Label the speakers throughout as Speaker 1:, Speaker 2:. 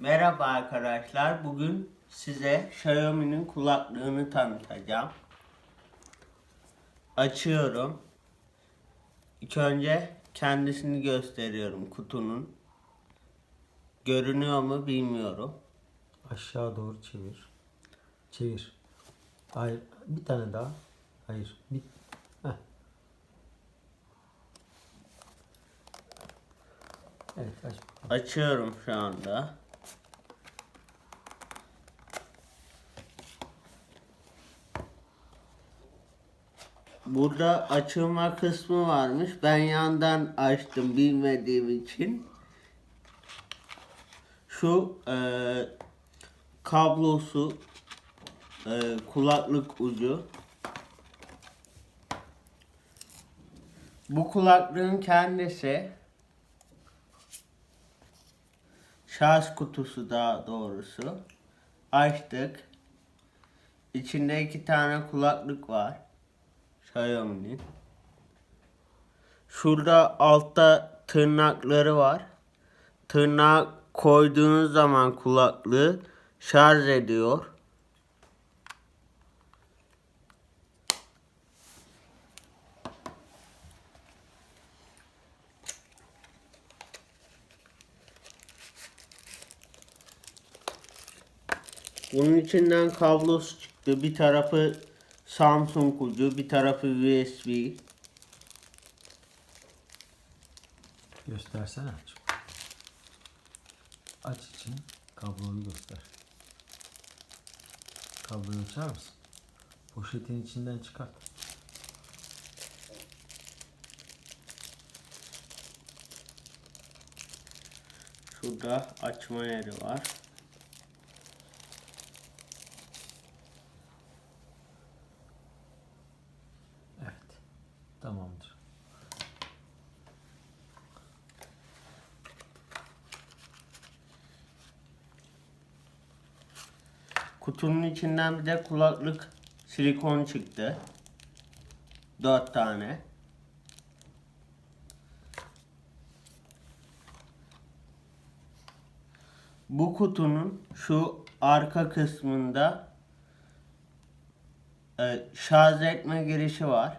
Speaker 1: Merhaba arkadaşlar. Bugün size Xiaomi'nin kulaklığını tanıtacağım. Açıyorum. İlk önce kendisini gösteriyorum kutunun. Görünüyor mu bilmiyorum.
Speaker 2: Aşağı doğru çevir. Çevir. Hayır. Bir tane daha. Hayır. Bir. Heh. Evet aç.
Speaker 1: Açıyorum şu anda. Burada açılma kısmı varmış. Ben yandan açtım bilmediğim için. Şu e, kablosu e, kulaklık ucu. Bu kulaklığın kendisi şarj kutusu daha doğrusu. Açtık. İçinde iki tane kulaklık var. Xiaomi'nin. Şurada altta tırnakları var. Tırnak koyduğunuz zaman kulaklığı şarj ediyor. Bunun içinden kablosu çıktı. Bir tarafı Samsung ucu, bir tarafı USB.
Speaker 2: Göstersene aç. Aç için kabloyu göster. Kabloyu açar mısın? Poşetin içinden çıkart.
Speaker 1: Şurada açma yeri var.
Speaker 2: Evet. Tamamdır.
Speaker 1: Kutunun içinden bir de kulaklık silikon çıktı. Dört tane. Bu kutunun şu arka kısmında e, şarj etme girişi var.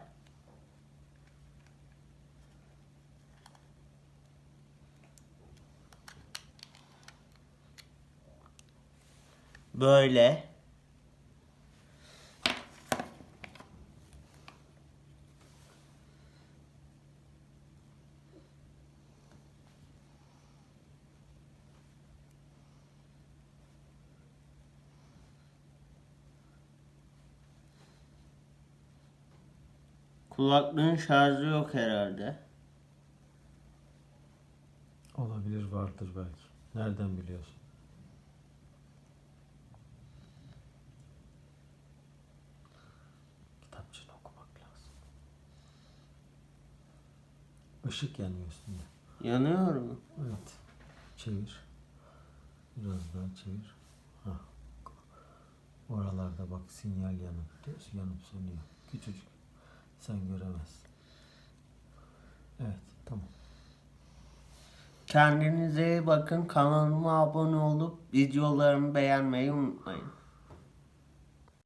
Speaker 1: Böyle. Kulaklığın şarjı yok herhalde.
Speaker 2: Olabilir vardır belki. Nereden biliyorsun? Işık yanıyor üstünde.
Speaker 1: Yanıyor mu?
Speaker 2: Evet. Çevir. Biraz daha çevir. Ha. Oralarda bak sinyal yanıp diyorsun yanıp sönüyor. Küçücük. Sen göremezsin. Evet tamam.
Speaker 1: Kendinize iyi bakın. Kanalıma abone olup videolarımı beğenmeyi unutmayın.